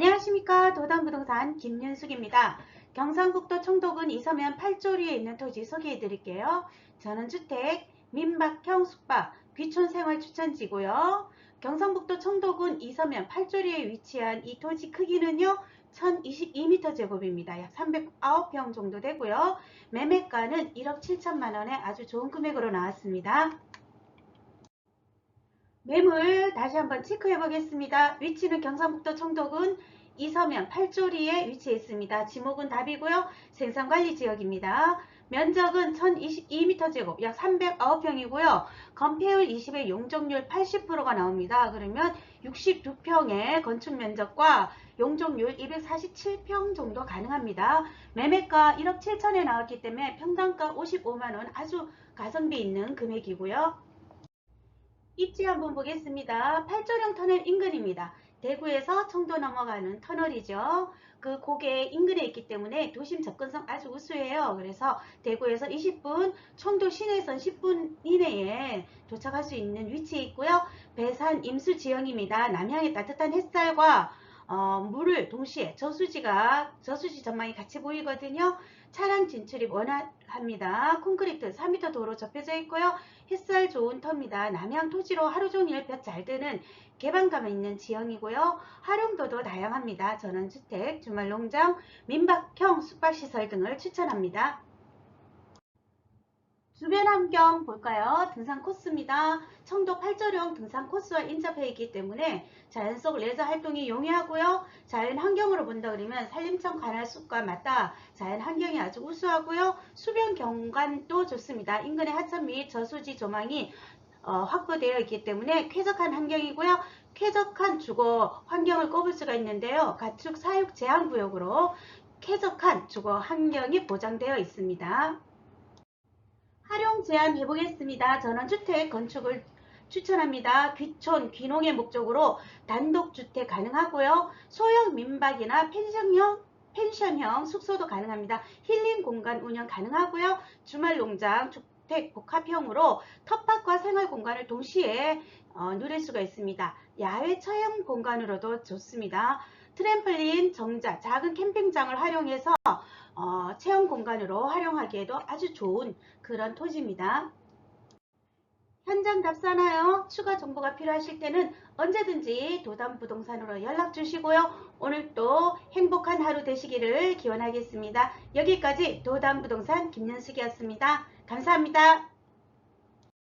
안녕하십니까 도담부동산 김윤숙입니다. 경상북도 청도군 이서면 8조리에 있는 토지 소개해 드릴게요. 전원주택, 민박형 숙박, 귀촌생활 추천지고요. 경상북도 청도군 이서면 8조리에 위치한 이 토지 크기는요. 1022m 제곱입니다. 약 309평 정도 되고요. 매매가는 1억 7천만 원에 아주 좋은 금액으로 나왔습니다. 매물 다시 한번 체크해 보겠습니다. 위치는 경상북도 청도군 이서면 8조리에 위치해 있습니다. 지목은 답이고요. 생산관리 지역입니다. 면적은 1022m 제곱 약 309평이고요. 건폐율 20에 용적률 80%가 나옵니다. 그러면 62평의 건축 면적과 용적률 247평 정도 가능합니다. 매매가 1억 7천에 나왔기 때문에 평당가 55만원 아주 가성비 있는 금액이고요. 입지 한번 보겠습니다. 팔조령 터널 인근입니다. 대구에서 청도 넘어가는 터널이죠. 그 고개 인근에 있기 때문에 도심 접근성 아주 우수해요. 그래서 대구에서 20분, 청도 시내선 10분 이내에 도착할 수 있는 위치에 있고요. 배산 임수 지형입니다. 남향의 따뜻한 햇살과 어, 물을 동시에 저수지가 저수지 전망이 같이 보이거든요. 차량 진출이 원활합니다. 콘크리트 4m 도로 접혀져 있고요. 햇살 좋은 터입니다. 남양 토지로 하루 종일 볕 잘 드는 개방감 있는 지형이고요. 활용도도 다양합니다. 전원주택, 주말농장, 민박형 숙박시설 등을 추천합니다. 주변 환경 볼까요? 등산 코스입니다. 청도 팔조령 등산 코스와 인접해 있기 때문에 자연 속 레저 활동이 용이하고요. 자연 환경으로 본다 그러면 산림청 관할 숲과 맞닿아 자연 환경이 아주 우수하고요. 수변 경관도 좋습니다. 인근의 하천 및 저수지 조망이 어, 확보되어 있기 때문에 쾌적한 환경이고요. 쾌적한 주거 환경을 꼽을 수가 있는데요. 가축 사육 제한 구역으로 쾌적한 주거 환경이 보장되어 있습니다. 활용 제한 해보겠습니다. 전원주택 건축을 추천합니다. 귀촌, 귀농의 목적으로 단독주택 가능하고요. 소형 민박이나 펜션형, 펜션형 숙소도 가능합니다. 힐링 공간 운영 가능하고요. 주말 농장, 주택 복합형으로 텃밭과 생활 공간을 동시에 어, 누릴 수가 있습니다. 야외 처형 공간으로도 좋습니다. 트램플린, 정자, 작은 캠핑장을 활용해서 어, 체험 공간으로 활용하기에도 아주 좋은 그런 토지입니다. 현장 답사나요? 추가 정보가 필요하실 때는 언제든지 도담부동산으로 연락 주시고요. 오늘 또 행복한 하루 되시기를 기원하겠습니다. 여기까지 도담부동산 김연숙이었습니다. 감사합니다.